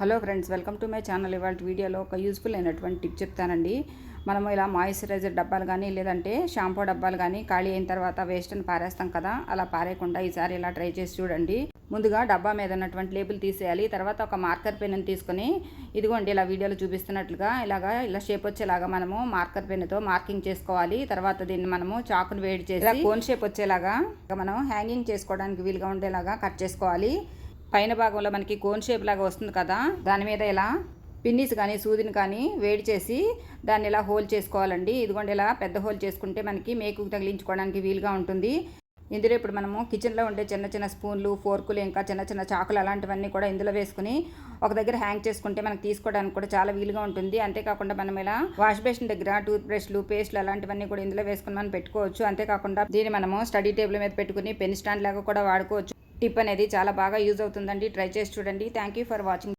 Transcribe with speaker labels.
Speaker 1: Hello friends welcome to my channel. ఇవాళ వీడియోలో ఒక యూస్ఫుల్ అయినటువంటి టిప్ చెప్తానండి. మనము ఇలా మాయిశ్చరైజర్ డబ్బాలు కానీ లేదంటే షాంపూ డబ్బాలు కానీ ఖాళీ అయిన తర్వాత వేస్ట్ అని పారేస్తాం కదా అలా పారేయకుండా ఈసారి ఇలా ట్రై చేసి చూడండి. ముందుగా డబ్బా మీద ఉన్నటువంటి లేబుల్ తీసేయాలి. తర్వాత ఒక మార్కర్ పెన్ తీసుకొని ఇదిగోండి ఇలా వీడియోలో చూపిస్తున్నట్లుగా ఇలాగా ఇలా షేప్ వచ్చేలాగా మనము మార్కర్ పెన్తో మార్కింగ్ చేసుకోవాలి. తర్వాత దీన్ని మనము చాకును వేడి చేసి కోన్ షేప్ వచ్చేలాగా మనం హ్యాంగింగ్ చేసుకోవడానికి వీలుగా ఉండేలాగా కట్ చేసుకోవాలి. పైన భాగంలో మనకి కోన్ షేప్ లాగా వస్తుంది కదా దాని మీద ఇలా పిన్నిస్ కానీ సూదిని కానీ వేడి చేసి దాన్ని ఇలా హోల్ చేసుకోవాలండి. ఇదిగోండి ఇలా పెద్ద హోల్ చేసుకుంటే మనకి మేకు తగిలించుకోవడానికి వీలుగా ఉంటుంది. ఇందులో ఇప్పుడు మనము కిచెన్లో ఉండే చిన్న చిన్న స్పూన్లు ఫోర్కులు ఇంకా చిన్న చిన్న చాకులు అలాంటివన్నీ కూడా ఇందులో వేసుకుని ఒక దగ్గర హ్యాంగ్ చేసుకుంటే మనకి తీసుకోవడానికి కూడా చాలా వీలుగా ఉంటుంది. అంతేకాకుండా మనం ఇలా వాష్ బేసిన్ దగ్గర టూత్ బ్రష్లు పేస్ట్లు అలాంటివన్నీ కూడా ఇందులో వేసుకుని మనం పెట్టుకోవచ్చు. అంతేకాకుండా దీన్ని మనము స్టడీ టేబుల్ మీద పెట్టుకుని పెన్ స్టాండ్ లాగా కూడా వాడుకోవచ్చు. టిప్ అనేది చాలా బాగా యూజ్ అవుతుందండి. ట్రై చేసి చూడండి. Thank you for watching